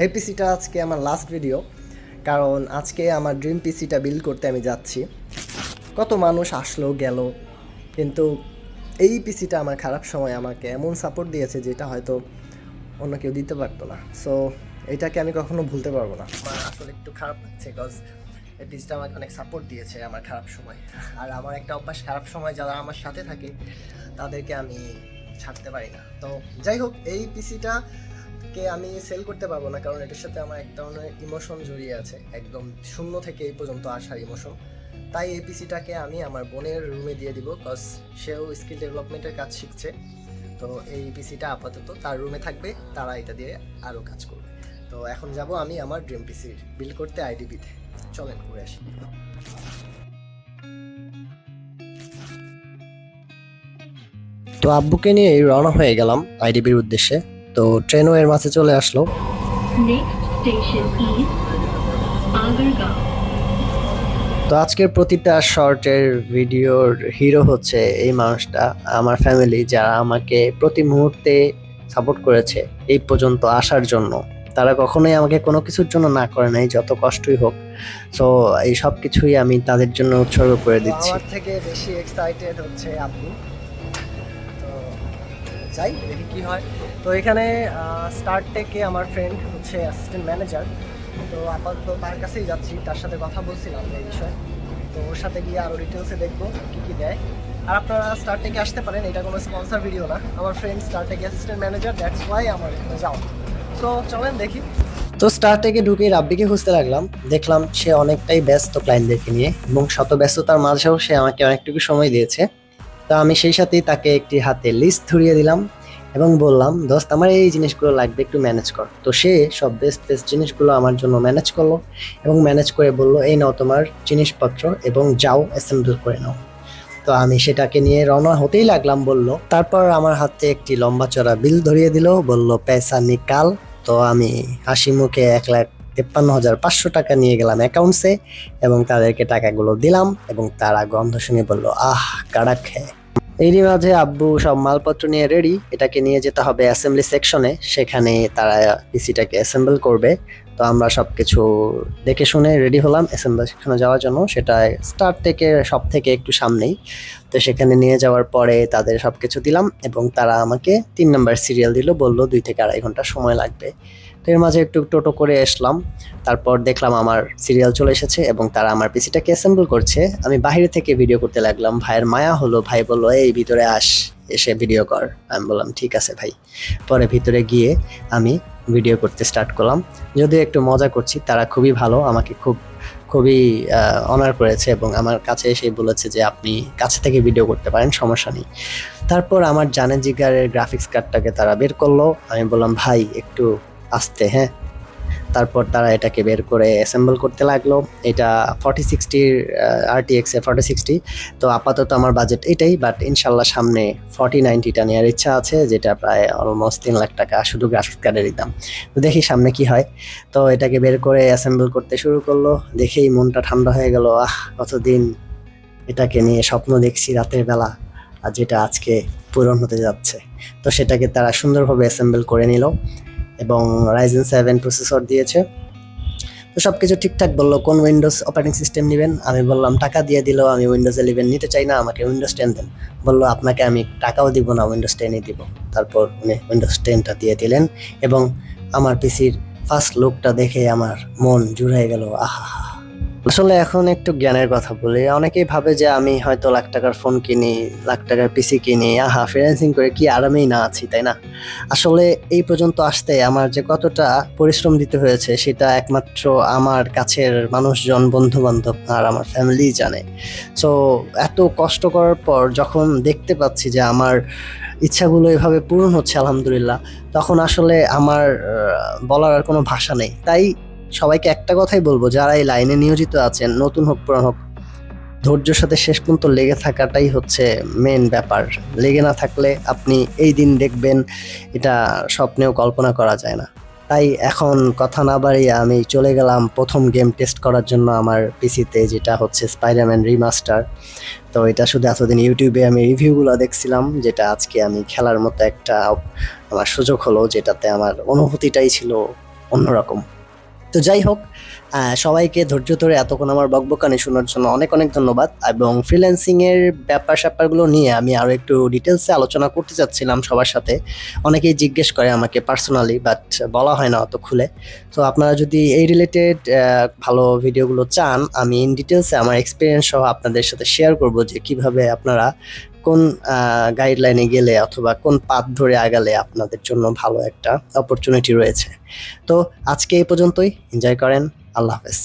এই পিসিটা আজকে আমার লাস্ট ভিডিও কারণ আজকে আমার ড্রিম পিসিটা বিল্ড করতে আমি যাচ্ছি। কত মানুষ আসলো, গেল, কিন্তু এই পিসিটা আমার খারাপ সময় আমাকে এমন সাপোর্ট দিয়েছে যেটা হয়তো অন্য কেউ দিতে পারতো না। সো এটাকে আমি কখনো ভুলতে পারব না। আমার আসলে একটু খারাপ লাগছে বিকজ এই পিসিটা আমাকে অনেক সাপোর্ট দিয়েছে আমার খারাপ সময়। আর আমার একটা অভ্যাস, খারাপ সময় যারা আমার সাথে থাকে, তাদেরকে আমি ছাড়তে পারি না। তো, যাই হোক, এই পিসিটা কে আমি সেল করতে পারব না, কারণ এটার সাথে আমার এক ধরনের ইমোশন জড়িয়ে আছে। একদম শূন্য থেকে এই পর্যন্ত আসার ইমোশন তাই এই পিসিটাকে আমি আমার বোনের রুমে দিয়ে দিব কজ সেও স্কিল ডেভেলপমেন্টের কাজ শিখছে। তো এই পিসিটা আপাতত তার রুমে থাকবে, তারা এটা দিয়ে আরও কাজ করবে। তো এখন যাব আমি আমার ড্রিম পিসি বিল করতে আইডিবিতে চলেন, ঘুরে আসি। তো আব্বুকে নিয়ে রওনা হয়ে গেলাম আইডিবির উদ্দেশ্যে। তো ট্রেনও এর মাঝে চলে আসলো. তো আজকের প্রতিটা শর্টের ভিডিওর হিরো হচ্ছে এই মানুষটা আমার ফ্যামিলি যারা আমাকে প্রতি মুহূর্তে সাপোর্ট করেছে এই পর্যন্ত আসার জন্য। তারা কখনোই আমাকে কোনো কিছুর জন্য না করে নাই যত কষ্টই হোক। সো এই সব কিছুই আমি তাদের জন্য উৎসর্গ করে দিচ্ছি। থেকে বেশি এক্সাইটেড হচ্ছে আপনি। যাই দেখি কী হয়। তো এখানে স্টার্ট থেকে আমার ফ্রেন্ড হচ্ছে অ্যাসিস্ট্যান্ট ম্যানেজার তো আপাতত তার কাছেই যাচ্ছি, তার সাথে কথা বলছিলাম এই বিষয়ে। তো ওর সাথে গিয়ে আরও ডিটেলসে দেখব কী কী দেয়। আর আপনারা স্টার টেকে আসতে পারেন, এটা কোনো স্পন্সর ভিডিও না। আমার friend star tech assistant manager that's why আমার এখানে যাও তো চলেন দেখি। তো স্টার টেকে ঢুকে রাব্বিকে খুঁজতে লাগলাম। দেখলাম সে অনেকটাই ব্যস্ত ক্লায়েন্টদেরকে নিয়ে এবং শত ব্যস্ততার মাঝেও সে আমাকে অনেকটুকু সময় দিয়েছে। তো আমি সেই সাথেই তাকে একটি হাতে লিস্ট ধরিয়ে দিলাম এবং বললাম, দোস্ত, আমার এই জিনিসগুলো লাগবে, একটু ম্যানেজ কর। তো সে সব বেস্ট বেস্ট জিনিসগুলো আমার জন্য ম্যানেজ করল এবং ম্যানেজ করে বলল, এই নাও তোমার জিনিসপত্র এবং যাও অ্যাসেম্বল করে নাও। তো আমি সেটাকে নিয়ে রওনা হতেই লাগলাম, বলল। তারপর আমার হাতে একটি লম্বা চড়া বিল ধরিয়ে দিল, বলল, পেসা নিকাল তো আমি হাসি মুখে এক লাখ তেপ্পান্ন হাজার পাঁচশো টাকা নিয়ে গেলাম অ্যাকাউন্টসে এবং তাদেরকে টাকাগুলো দিলাম এবং তারা গন্ধ শুনে বলল, আহ কাড়া খেয়ে এরই মাঝে আব্বু সব মালপত্র নিয়ে রেডি এটাকে নিয়ে যেতে হবে অ্যাসেম্বলি সেকশনে সেখানে তারা পিসিটাকে অ্যাসেম্বল করবে। তো আমরা সব কিছু দেখে শুনে রেডি হলাম অ্যাসেম্বলি সেকশনে যাওয়ার জন্য। সেটা স্টার্ট থেকে, সব থেকে একটু সামনেই। তো সেখানে নিয়ে যাওয়ার পরে তাদের সব কিছু দিলাম এবং তারা আমাকে তিন নাম্বার সিরিয়াল দিল, বলল দুই থেকে আড়াই ঘণ্টা সময় লাগবে। তো এর মাঝে একটু টোটো করে আসলাম। তারপর দেখলাম আমার সিরিয়াল চলে এসেছে এবং তারা আমার পিসিটাকে অ্যাসেম্বল করছে। আমি বাইরে থেকে ভিডিও করতে লাগলাম, ভাইয়ের মায়া হলো, ভাই বলল, এই ভিতরে আস, এসে ভিডিও কর। আমি বললাম, ঠিক আছে ভাই। পরে ভিতরে গিয়ে আমি ভিডিও করতে স্টার্ট করলাম। যদিও একটু মজা করছি, তারা খুবই ভালো, আমাকে খুব, খুবই অনার করেছে এবং আমার কাছে এসে বলেছে যে, আপনি কাছে থেকে ভিডিও করতে পারেন, সমস্যা নেই। তারপর আমার জানে জিগারের গ্রাফিক্স কার্ডটাকে তারা বের করল। আমি বললাম, ভাই, একটু আসতে হ্যাঁ। তারপর তারা এটাকে বের করে অ্যাসেম্বল করতে লাগল। এটা ফর্টি সিক্সটির আরটিএক্স ফর্টি সিক্সটি তো আপাতত আমার বাজেট এটাই বাট ইনশাল্লাহ সামনে ফর্টি নাইনটিটা নেওয়ার ইচ্ছা আছে, যেটা প্রায় অলমোস্ট তিন লাখ টাকা শুধু গ্রাফিক্স কার্ডেরই দাম। তো দেখি সামনে কি হয়। তো এটাকে বের করে অ্যাসেম্বল করতে শুরু করল। দেখেই মনটা ঠান্ডা হয়ে গেল, আহ, কতদিন এটাকে নিয়ে স্বপ্ন দেখছি রাতের বেলা, আর যেটা আজকে পূরণ হতে যাচ্ছে। তো সেটাকে তারা সুন্দরভাবে অ্যাসেম্বল করে নিল। এবং রাইজেন সেভেন প্রসেসর দিয়েছে। তো সব কিছু ঠিকঠাক বলল, কোন উইন্ডোজ অপারেটিং সিস্টেম নেবেন? আমি বললাম, টাকা দিয়ে দিলেও আমি উইন্ডোজ ইলেভেন নিতে চাই না, আমাকে উইন্ডোজ টেন দেন। বলল, আপনাকে আমি টাকাও দিব না উইন্ডোজ টেনই দিব। তারপর উনি উইন্ডোজ টেনটা দিয়ে দিলেন এবং আমার পিসির ফার্স্ট লুকটা দেখে আমার মন জুড়ে গেল, আহা আসলে এখন একটু জ্ঞানের কথা বলি। অনেকেই ভাবে যে আমি হয়তো লাখ টাকার ফোন কিনি, লাখ টাকার পিসি কিনি। আহা ফ্রিল্যান্সিং করে কি আরামেই না আছি, তাই না? আসলে এই পর্যন্ত আসতে আমার যে কতটা পরিশ্রম দিতে হয়েছে, সেটা একমাত্র আমার কাছের মানুষজন বন্ধু বান্ধব আর আমার ফ্যামিলি জানে। সো এত কষ্ট করার পর যখন দেখতে পাচ্ছি যে আমার ইচ্ছাগুলো এভাবে পূরণ হচ্ছে, আলহামদুলিল্লাহ, তখন আসলে আমার বলার আর কোনো ভাষা নেই। তাই সবাইকে একটা কথাই বলব, যারা এই লাইনে নিয়োজিত আছেন, নতুন হোক, পুরান হোক, ধৈর্যের সাথে শেষ পর্যন্ত লেগে থাকাটাই হচ্ছে মেন ব্যাপার। লেগে না থাকলে আপনি এই দিন দেখবেন এটা স্বপ্নেও কল্পনা করা যায় না। তাই এখন কথা না বাড়িয়ে আমি চলে গেলাম প্রথম গেম টেস্ট করার জন্য আমার পিসিতে যেটা হচ্ছে স্পাইডারম্যান রিমাস্টার তো এটা শুধু এতদিন ইউটিউবে আমি রিভিউগুলো দেখছিলাম, যেটা আজকে আমি খেলার মতো একটা আমার সুযোগ হলো, যেটাতে আমার অনুভূতিটাই ছিল অন্যরকম। তো যাই হোক সবাইকে ধৈর্য ধরে এতক্ষণ আমার বকবকানি শোনার জন্য অনেক অনেক ধন্যবাদ এবং ফ্রিল্যান্সিংয়ের ব্যাপার স্যাপারগুলো নিয়ে আমি আরও একটু ডিটেলসে আলোচনা করতে চাচ্ছিলাম সবার সাথে। অনেকেই জিজ্ঞেস করে আমাকে পার্সোনালি বাট বলা হয় না অত খুলে। তো আপনারা যদি এই রিলেটেড ভালো ভিডিওগুলো চান, আমি ইন ডিটেলসে আমার এক্সপিরিয়েন্স সহ আপনাদের সাথে শেয়ার করব যে কীভাবে আপনারা কোন গাইডলাইনে গেলে অথবা কোন পাথ ধরে আগালে আপনাদের জন্য ভালো একটা অপরচুনিটি রয়েছে। তো আজকে এই পর্যন্তই। এনজয় করেন। আল্লাহ হাফেজ।